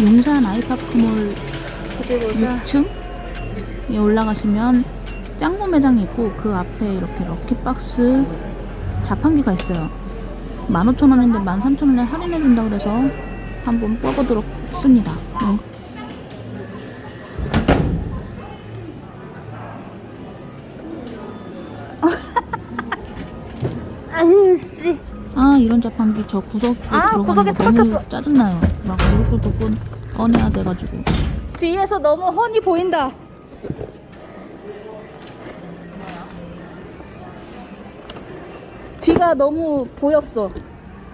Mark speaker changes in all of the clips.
Speaker 1: 용산 아이파크몰
Speaker 2: 어디 보자.
Speaker 1: 6층 에 올라가시면 짱구 매장이 있고 그 앞에 이렇게 럭키박스 자판기가 있어요. 15,000원인데 13,000원에 할인해준다 그래서 한번 뽑아보도록 했습니다. 음.
Speaker 2: 아유 씨.
Speaker 1: 아 이런 자판기 저 구석에
Speaker 2: 아,
Speaker 1: 들어가는
Speaker 2: 구석에
Speaker 1: 거 너무. 짜증나요. 막 이것도 꺼, 꺼내야 돼가지고
Speaker 2: 뒤에서 너무 훤히 보인다. 뒤가 너무 보였어.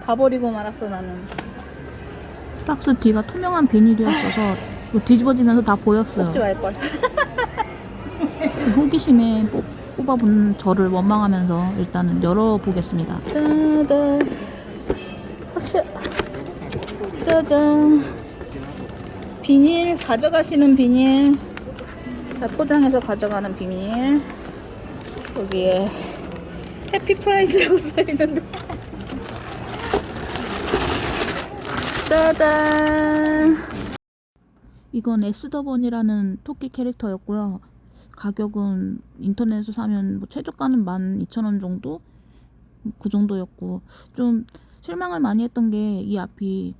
Speaker 2: 봐버리고 말았어 나는.
Speaker 1: 박스 뒤가 투명한 비닐이었어서 뭐 뒤집어지면서 다 보였어요.
Speaker 2: 먹지 말 걸.
Speaker 1: 그 호기심에 뽑, 뽑아본 저를 원망하면서 일단은 열어보겠습니다.
Speaker 2: 따다. 하샤. 짜잔. 비닐 가져가시는 비닐. 자 포장해서 가져가는 비닐. 여기에 해피 프라이즈라고 써 있는데. 짜잔.
Speaker 1: 이건 에스더번이라는 토끼 캐릭터였고요. 가격은 인터넷에서 사면 뭐 최저가는 12,000원 정도? 그 정도였고 좀 실망을 많이 했던 게 이 앞이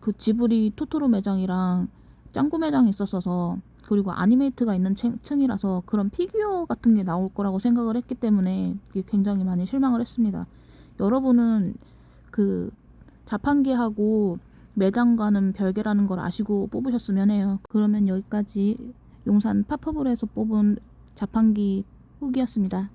Speaker 1: 그 지브리 토토로 매장이랑 짱구 매장이 있었어서 그리고 아니메이트가 있는 층, 층이라서 그런 피규어 같은 게 나올 거라고 생각을 했기 때문에 굉장히 많이 실망을 했습니다. 여러분은 그 자판기하고 매장과는 별개라는 걸 아시고 뽑으셨으면 해요. 그러면 여기까지 용산 팝업을해서 뽑은 자판기 후기였습니다.